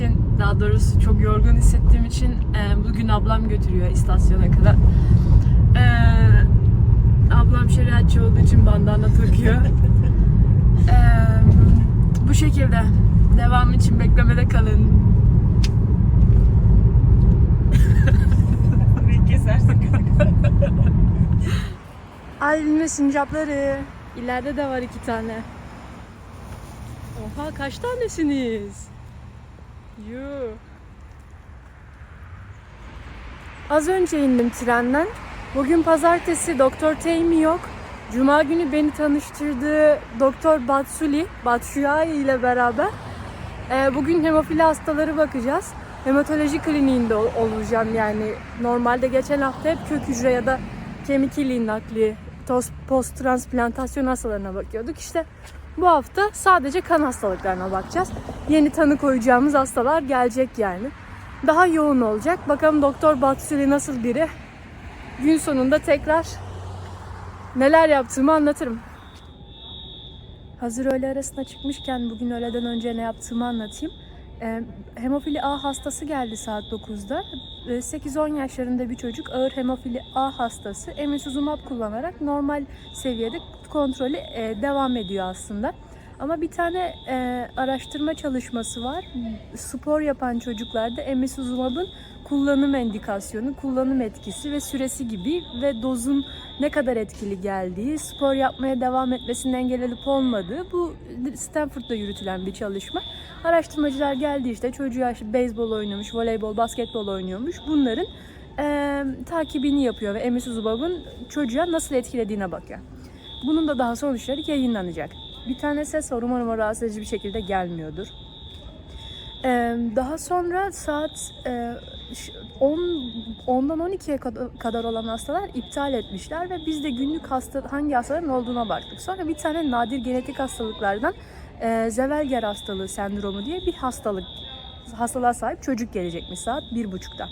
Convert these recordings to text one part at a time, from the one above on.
için, daha doğrusu çok yorgun hissettiğim için e, bugün ablam götürüyor istasyona kadar. E, ablam şeriatçı olduğu için bandana takıyor. E, bu şekilde. Devam için beklemede kalın. Burayı kesersin. Albüm ve sincapları. İleride de var iki tane. Oha kaç tanesiniz? Yuh. Az önce indim trenden. Bugün pazartesi Doktor Teymi yok. Cuma günü beni tanıştırdığı Doktor Batsuli, Batshuayi ile beraber e, bugün hemofili hastaları bakacağız. Hematoloji kliniğinde ol- olacağım yani. Normalde geçen hafta hep kök hücre ya da kemik iliği nakli, post transplantasyon hastalarına bakıyorduk. İşte bu hafta sadece kan hastalıklarına bakacağız. Yeni tanı koyacağımız hastalar gelecek yani. Daha yoğun olacak. Bakalım Doktor Batsuli nasıl biri. Gün sonunda tekrar neler yaptığımı anlatırım. Hazır öğle arasına çıkmışken bugün öğleden önce ne yaptığımı anlatayım. Ee, hemofili A hastası geldi saat 9'da. Ee, 8-10 yaşlarında bir çocuk ağır hemofili A hastası. Emicizumab kullanarak normal seviyede kontrolü e, devam ediyor aslında. Ama bir tane e, araştırma çalışması var. Spor yapan çocuklarda emicizumab'ın kullanım endikasyonu, kullanım etkisi ve süresi gibi ve dozun ne kadar etkili geldiği, spor yapmaya devam etmesinin engel olup olmadığı bu Stanford'da yürütülen bir çalışma. Araştırmacılar geldi işte çocuğa işte beyzbol oynamış, voleybol, basketbol oynuyormuş. Bunların eee, takibini yapıyor ve emicizumab'ın çocuğa nasıl etkilediğine bakıyor. Bunun da daha sonuçları yayınlanacak. Bir tane ses var umarım rahatsız edici bir şekilde gelmiyordur. Ee, daha sonra saat e, ş- 10 10'dan 12'ye kad- kadar olan hastalar iptal etmişler ve biz de günlük hasta hangi hastaların olduğuna baktık. Sonra bir tane nadir genetik hastalıklardan e, Zevelger hastalığı sendromu diye bir hastalık hastalığa sahip çocuk gelecekmiş saat 1.30'da.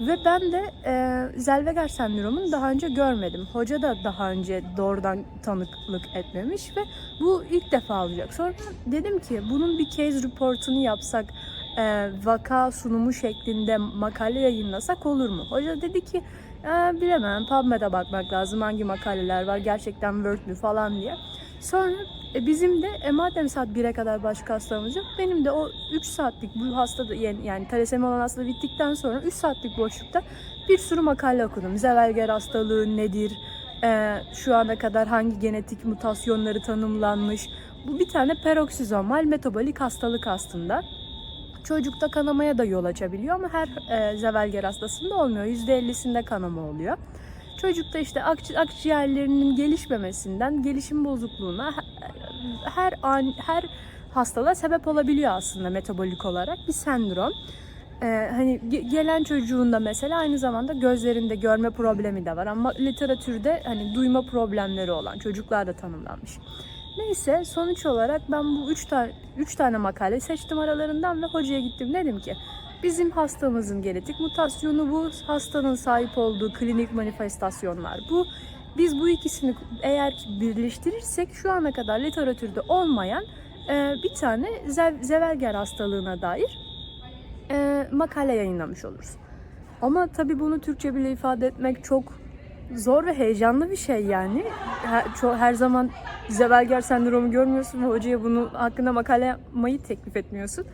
Ve ben de e, Zellweger sendromunu daha önce görmedim. Hoca da daha önce doğrudan tanıklık etmemiş ve bu ilk defa olacak. Sonra dedim ki bunun bir case reportunu yapsak, e, vaka sunumu şeklinde makale yayınlasak olur mu? Hoca dedi ki e, bilemem PubMed'e bakmak lazım hangi makaleler var gerçekten work mü falan diye. Sonra e, bizim de e, madem saat 1'e kadar başka hastamız yok benim de o 3 saatlik bu hasta da yani, yani talasemi olan hasta bittikten sonra 3 saatlik boşlukta bir sürü makale okudum. Zevelger hastalığı nedir? E, şu ana kadar hangi genetik mutasyonları tanımlanmış? Bu bir tane peroksizomal metabolik hastalık aslında. Çocukta kanamaya da yol açabiliyor ama her e, Zevelger hastasında olmuyor. %50'sinde kanama oluyor. Çocukta işte akci- akciğerlerinin gelişmemesinden gelişim bozukluğuna he- her an her hastalığa sebep olabiliyor aslında metabolik olarak bir sendrom. Ee, hani ge- gelen çocuğun da mesela aynı zamanda gözlerinde görme problemi de var ama literatürde hani duyma problemleri olan çocuklar da tanımlanmış. Neyse sonuç olarak ben bu üç tane üç tane makale seçtim aralarından ve hocaya gittim dedim ki bizim hastamızın genetik mutasyonu bu hastanın sahip olduğu klinik manifestasyonlar bu. Biz bu ikisini eğer ki birleştirirsek şu ana kadar literatürde olmayan e, bir tane zev- Zevelger hastalığına dair e, makale yayınlamış oluruz. Ama tabii bunu Türkçe bile ifade etmek çok zor ve heyecanlı bir şey yani. Her, her zaman Zevelger sendromu görmüyorsun ve hocaya bunun hakkında makale yapmayı teklif etmiyorsun.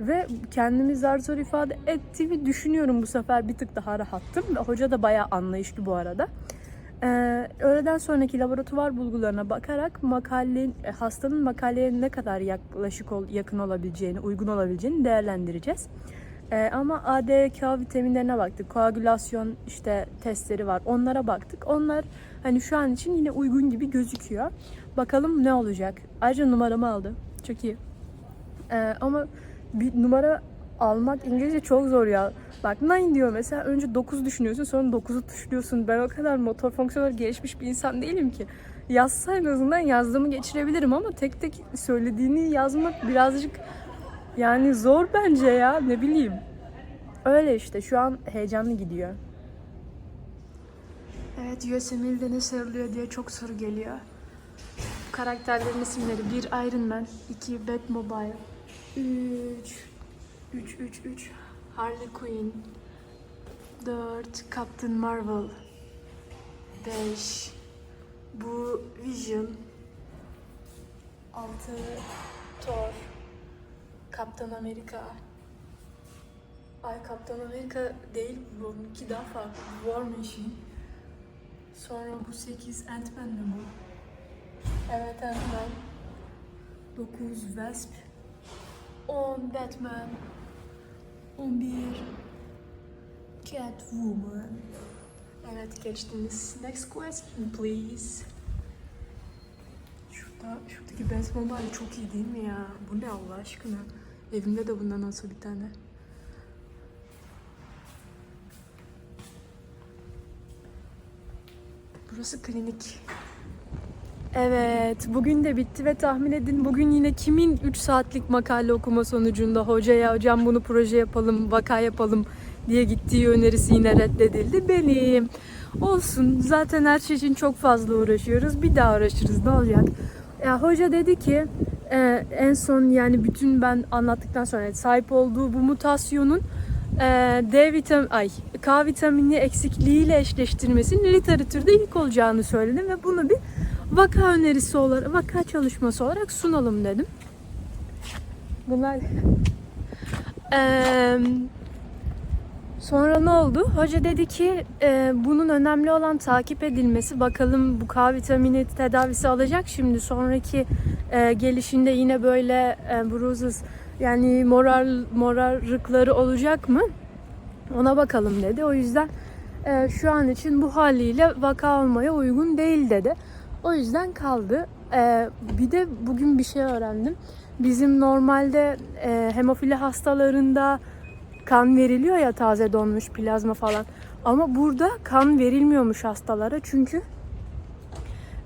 Ve kendimi zar zor ifade ettiğimi düşünüyorum bu sefer bir tık daha rahattım. Ve hoca da bayağı anlayışlı bu arada. Ee, öğleden sonraki laboratuvar bulgularına bakarak makale, e, hastanın makaleye ne kadar yaklaşık ol, yakın olabileceğini, uygun olabileceğini değerlendireceğiz. Ee, ama ADK vitaminlerine baktık. Koagülasyon işte testleri var. Onlara baktık. Onlar hani şu an için yine uygun gibi gözüküyor. Bakalım ne olacak. Ayrıca numaramı aldı. Çok iyi. Ee, ama bir numara almak İngilizce çok zor ya. Bak 9 diyor mesela önce 9 düşünüyorsun sonra 9'u tuşluyorsun. Ben o kadar motor fonksiyonel gelişmiş bir insan değilim ki. Yazsa en azından yazdığımı geçirebilirim ama tek tek söylediğini yazmak birazcık yani zor bence ya ne bileyim. Öyle işte şu an heyecanlı gidiyor. Evet USML'de ne sarılıyor diye çok soru geliyor. Karakterlerin isimleri bir Iron Man, iki Batmobile, 3 3 3 3 Harley Quinn. 4 Captain Marvel. 5 Bu Vision. 6 Thor. Kaptan Amerika Ay Kaptan Amerika değil bu onunki daha farklı. War Machine. Sonra bu 8 Ant-Man mi bu? Evet Ant-Man. 9 Wasp 10 Batman 11 Catwoman Evet geçtiniz. Next question please. Şurada, şuradaki Best Mobile çok iyi değil mi ya? Bu ne Allah aşkına? Evimde de bundan olsa bir tane. Burası klinik. Evet, bugün de bitti ve tahmin edin bugün yine kimin 3 saatlik makale okuma sonucunda hocaya hocam bunu proje yapalım, vaka yapalım diye gittiği önerisi yine reddedildi. Benim. Olsun. Zaten her şey için çok fazla uğraşıyoruz. Bir daha uğraşırız. Ne olacak? Ya hoca dedi ki e, en son yani bütün ben anlattıktan sonra sahip olduğu bu mutasyonun e, D vitamin ay K vitamini eksikliğiyle eşleştirmesinin literatürde ilk olacağını söyledim ve bunu bir vaka önerisi olarak, vaka çalışması olarak sunalım dedim. Bunlar Eee Sonra ne oldu? Hoca dedi ki e, bunun önemli olan takip edilmesi. Bakalım bu K vitamini tedavisi alacak şimdi. Sonraki e, gelişinde yine böyle e, bruises yani moral morarlıkları olacak mı? Ona bakalım dedi. O yüzden e, şu an için bu haliyle vaka olmaya uygun değil dedi. O yüzden kaldı. E, bir de bugün bir şey öğrendim. Bizim normalde e, hemofili hastalarında kan veriliyor ya taze donmuş plazma falan. Ama burada kan verilmiyormuş hastalara çünkü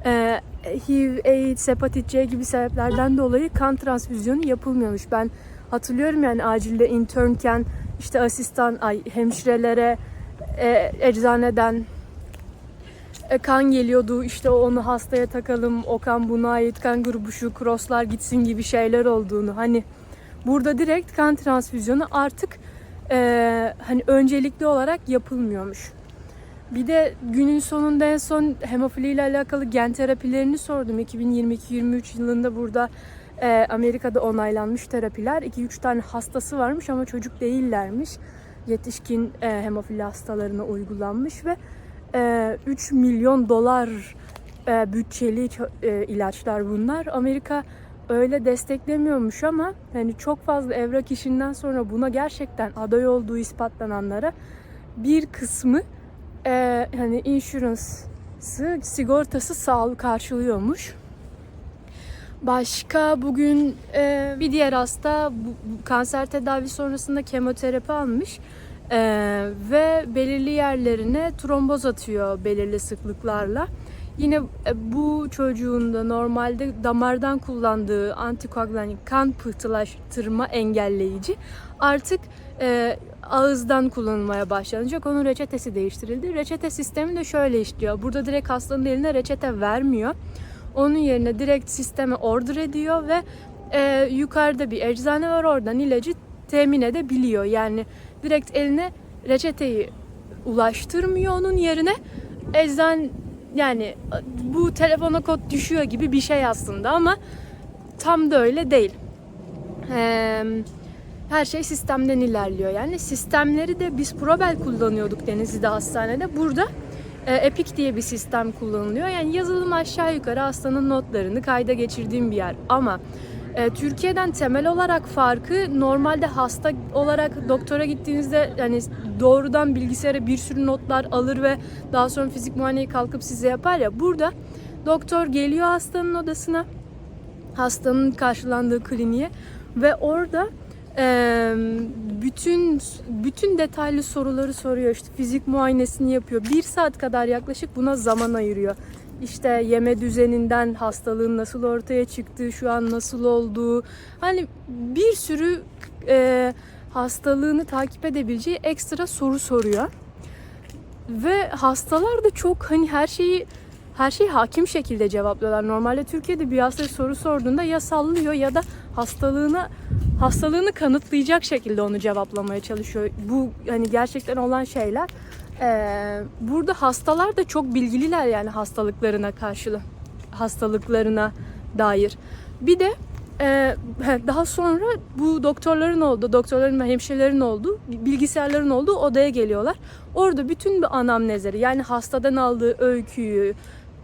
e, HIV, AIDS, hepatit C gibi sebeplerden dolayı kan transfüzyonu yapılmıyormuş. Ben hatırlıyorum yani acilde internken işte asistan ay hemşirelere e, eczaneden kan geliyordu işte onu hastaya takalım o kan buna ait kan grubu şu crosslar gitsin gibi şeyler olduğunu hani burada direkt kan transfüzyonu artık e, hani öncelikli olarak yapılmıyormuş. Bir de günün sonunda en son hemofili ile alakalı gen terapilerini sordum. 2022-23 yılında burada e, Amerika'da onaylanmış terapiler. 2-3 tane hastası varmış ama çocuk değillermiş. Yetişkin e, hemofili hastalarına uygulanmış ve e, 3 milyon dolar e, bütçeli e, ilaçlar bunlar. Amerika öyle desteklemiyormuş ama hani çok fazla evrak işinden sonra buna gerçekten aday olduğu ispatlananlara bir kısmı e, hani insurance'sı, sigortası sağlık karşılıyormuş. Başka bugün e, bir diğer hasta bu kanser tedavi sonrasında kemoterapi almış e, ve belirli yerlerine tromboz atıyor belirli sıklıklarla. Yine e, bu çocuğun da normalde damardan kullandığı antikoagulan kan pıhtılaştırma engelleyici artık e, ağızdan kullanılmaya başlanacak. Onun reçetesi değiştirildi. Reçete sistemi de şöyle işliyor. Burada direkt hastanın eline reçete vermiyor. Onun yerine direkt sisteme order ediyor ve e, yukarıda bir eczane var oradan ilacı temin edebiliyor. Yani direkt eline reçeteyi ulaştırmıyor onun yerine eczan yani bu telefona kod düşüyor gibi bir şey aslında ama tam da öyle değil. Ee, her şey sistemden ilerliyor. Yani sistemleri de biz Probel kullanıyorduk Denizli'de hastanede. Burada e, Epic diye bir sistem kullanılıyor. Yani yazılım aşağı yukarı hastanın notlarını kayda geçirdiğim bir yer. Ama e, Türkiye'den temel olarak farkı normalde hasta olarak doktora gittiğinizde yani doğrudan bilgisayara bir sürü notlar alır ve daha sonra fizik muayeneyi kalkıp size yapar ya. Burada doktor geliyor hastanın odasına, hastanın karşılandığı kliniğe ve orada e, bütün bütün detaylı soruları soruyor. İşte fizik muayenesini yapıyor. Bir saat kadar yaklaşık buna zaman ayırıyor işte yeme düzeninden hastalığın nasıl ortaya çıktığı, şu an nasıl olduğu, hani bir sürü e, hastalığını takip edebileceği ekstra soru soruyor. Ve hastalar da çok hani her şeyi her şeyi hakim şekilde cevaplıyorlar. Normalde Türkiye'de bir hastaya soru sorduğunda ya sallıyor ya da hastalığına hastalığını kanıtlayacak şekilde onu cevaplamaya çalışıyor. Bu hani gerçekten olan şeyler. Ee, burada hastalar da çok bilgililer yani hastalıklarına karşı hastalıklarına dair. Bir de e, daha sonra bu doktorların olduğu, doktorların ve hemşirelerin olduğu, bilgisayarların olduğu odaya geliyorlar. Orada bütün bir anamnezleri yani hastadan aldığı öyküyü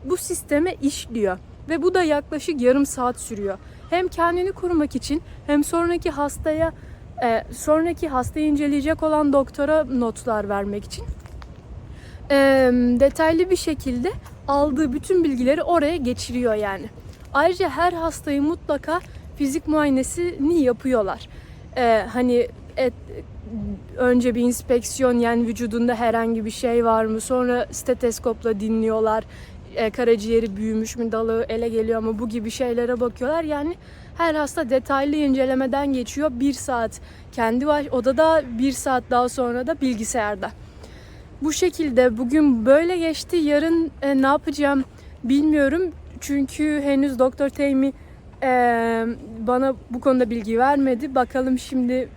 bu sisteme işliyor. Ve bu da yaklaşık yarım saat sürüyor. Hem kendini korumak için hem sonraki hastaya e, sonraki hastayı inceleyecek olan doktora notlar vermek için e, detaylı bir şekilde aldığı bütün bilgileri oraya geçiriyor yani. Ayrıca her hastayı mutlaka fizik muayenesini yapıyorlar. E, hani et, önce bir inspeksiyon yani vücudunda herhangi bir şey var mı? Sonra steteskopla dinliyorlar. E, karaciğeri büyümüş mü dalı ele geliyor mu? Bu gibi şeylere bakıyorlar. Yani her hasta detaylı incelemeden geçiyor. Bir saat kendi odada bir saat daha sonra da bilgisayarda bu şekilde bugün böyle geçti yarın e, ne yapacağım bilmiyorum çünkü henüz Doktor Teymi e, bana bu konuda bilgi vermedi bakalım şimdi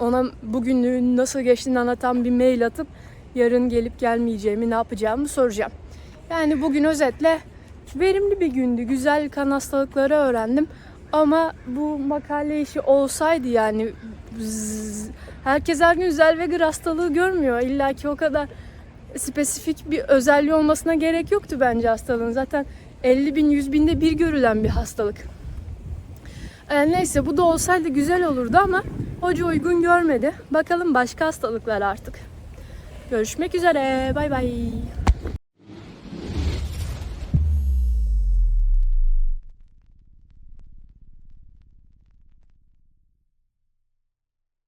ona bugünlüğün nasıl geçtiğini anlatan bir mail atıp yarın gelip gelmeyeceğimi ne yapacağımı soracağım. Yani bugün özetle verimli bir gündü. Güzel kan hastalıkları öğrendim. Ama bu makale işi olsaydı yani herkes her gün Zellweger hastalığı görmüyor. İlla ki o kadar spesifik bir özelliği olmasına gerek yoktu bence hastalığın. Zaten 50 bin 100 binde bir görülen bir hastalık. Ee, neyse bu da olsaydı güzel olurdu ama hoca uygun görmedi. Bakalım başka hastalıklar artık. Görüşmek üzere. Bay bay.